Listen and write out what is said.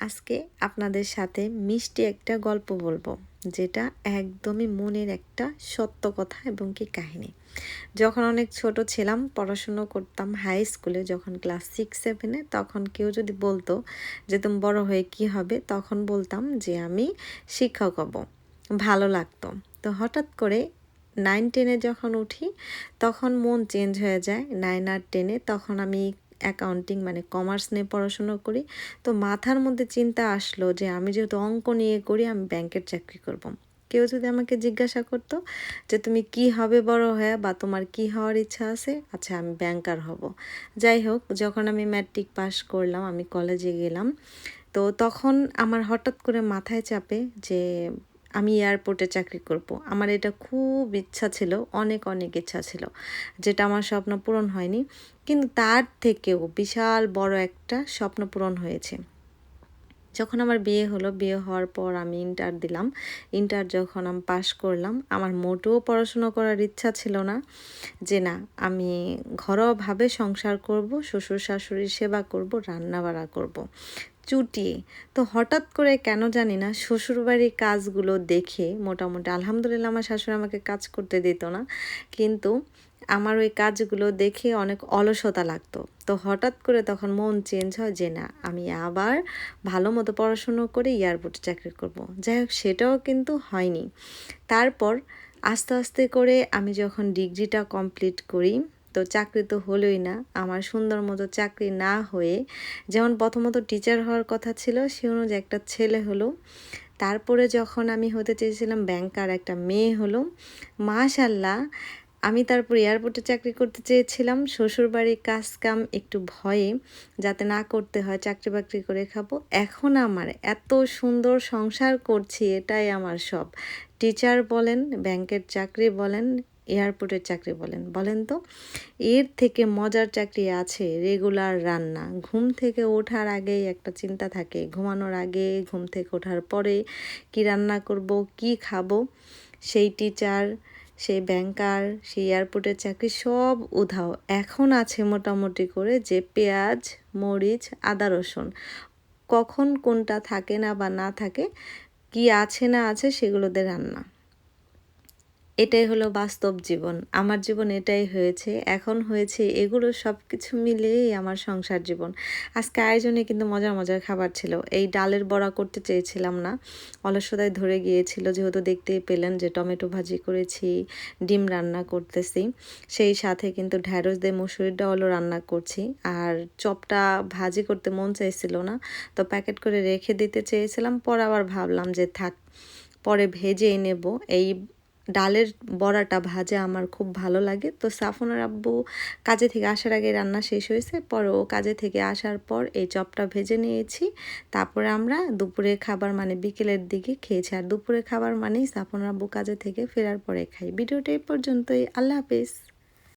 আজকে আপনাদের সাথে মিষ্টি একটা গল্প বলব, যেটা একদমই মনের একটা সত্য কথা এবং কি কাহিনী। যখন অনেক ছোট ছিলাম, পড়াশুনো করতাম হাই স্কুলে যখন ক্লাস সিক্স সেভেনে তখন কেউ যদি বলতো যে, তুমি বড় হয়ে কি হবে? তখন বলতাম যে, আমি শিক্ষক হব, ভালো লাগতো। তো হঠাৎ করে নাইন টেনে যখন উঠি, তখন মন চেঞ্জ হয়ে যায়। নাইন আর টেনে তখন আমি অ্যাকাউন্টিং মানে কমার্স নিয়ে পড়াশুনো করি তো মাথার মধ্যে চিন্তা আসলো যে আমি যেহেতু অঙ্ক নিয়ে করি, আমি ব্যাংকের চাকরি করব। কেউ যদি আমাকে জিজ্ঞাসা করতো যে তুমি কি হবে বড় হয়ে বা তোমার কি হওয়ার ইচ্ছা আছে আচ্ছা আমি ব্যাংকার হব যাই হোক, যখন আমি ম্যাট্রিক পাস করলাম, আমি কলেজে গেলাম, তো তখন আমার হঠাৎ করে মাথায় চাপে যে আমি এয়ারপোর্টে চাকরি করব। আমার এটা খুব ইচ্ছা ছিল, অনেক অনেক ইচ্ছা ছিল, যেটা আমার স্বপ্ন পূরণ হয়নি। কিন্তু তার থেকেও বিশাল বড় একটা স্বপ্ন পূরণ হয়েছে। যখন আমার বিয়ে হলো, বিয়ে হওয়ার পর আমি ইন্টার দিলাম। ইন্টার যখন আমি পাশ করলাম, আমার মোটেও পড়াশুনো করার ইচ্ছা ছিল না যে না, আমি ঘরোয়াভাবে সংসার করব, শ্বশুর শাশুড়ির সেবা করব রান্না বাড়া করব। চুটিয়ে তো হঠাৎ করে কেন জানি না শ্বশুরবাড়ির কাজগুলো দেখে মোটামুটি আলহামদুলিল্লাহ আমার শাশুড়ি আমাকে কাজ করতে দিত না। কিন্তু আমার ওই কাজগুলো দেখে অনেক অলসতা লাগতো। তো হঠাৎ করে তখন মন চেঞ্জ হয় যে না, আমি আবার ভালো মতো পড়াশুনো করে এয়ারপোর্টে চাকরি করব। যাই হোক, সেটাও কিন্তু হয়নি। তারপর আস্তে আস্তে করে আমি যখন ডিগ্রিটা কমপ্লিট করি তো চাকরি তো হলোই না। আমার সুন্দর মতো চাকরি না হয়ে যেমন প্রথমত টিচার হওয়ার কথা ছিল, সে অনুযায়ী একটা ছেলে হলো। তারপরে যখন আমি হতে চেয়েছিলাম ব্যাংকার একটা মেয়ে হলো। মাশাল্লাহ আমি তারপর এয়ারপোর্টে চাকরি করতে চেয়েছিলাম। শ্বশুরবাড়ির কাজ কাম একটু ভয়ে, যাতে না করতে হয় চাকরি বাকরি করে খাব। এখন আমার এত সুন্দর সংসার করছি, এটাই আমার সব। টিচার বলেন ব্যাংকের চাকরি বলেন এয়ারপোর্টের চাকরি বলেন। বলেন তো, এর থেকে মজার চাকরি আছে রেগুলার রান্না। ঘুম থেকে ওঠার আগেই একটা চিন্তা থাকে, ঘুমানোর আগে, ঘুম থেকে ওঠার পরে কি রান্না করব, কি খাব? সেই টিচার, সেই ব্যাংকার, সেই এয়ারপোর্টের চাকরি সব উধাও। এখন আছে মোটামুটি করে যে পেঁয়াজ, মরিচ, আদা, রসুন। কখন কোনটা থাকে না বা না থাকে, কি আছে না আছে সেগুলোতে রান্না। এটাই হলো বাস্তব জীবন। আমার জীবন এটাই হয়েছে, এখন হয়েছে, এগুলো সব কিছু মিলেই আমার সংসার জীবন। আজকে আয়োজনে কিন্তু মজার মজার খাবার ছিল। এই ডালের বড়া করতে চেয়েছিলাম না। অলসদায় ধরে গিয়েছিল, যেহেতু দেখতেই পেলেন যে টমেটো ভাজি করেছি, ডিম রান্না করতেছি। সেই সাথে কিন্তু ঢ্যাঁড়স দিয়ে মুসুরির ডালও রান্না করছি। আর চপটা ভাজি করতে মন চাইছিল না, তো প্যাকেট করে রেখে দিতে চেয়েছিলাম। পর আবার ভাবলাম যে থাক, পরে ভেজে নেব। এই ডালের বড়াটা ভাজা আমার খুব ভালো লাগে। তো সাফনার আব্বু কাজে থেকে আসার আগে রান্না শেষ হয়েছে, পরে ও কাজে থেকে আসার পর এই চপটা ভেজে নিয়েছি। তারপরে আমরা দুপুরে খাবার মানে বিকেলের দিকে খেয়েছি। আর দুপুরে খাবার মানেই সাফনার আব্বু কাজে থেকে ফেরার পরে খাই। ভিডিওটা এই পর্যন্তই। আল্লাহ হাফিজ।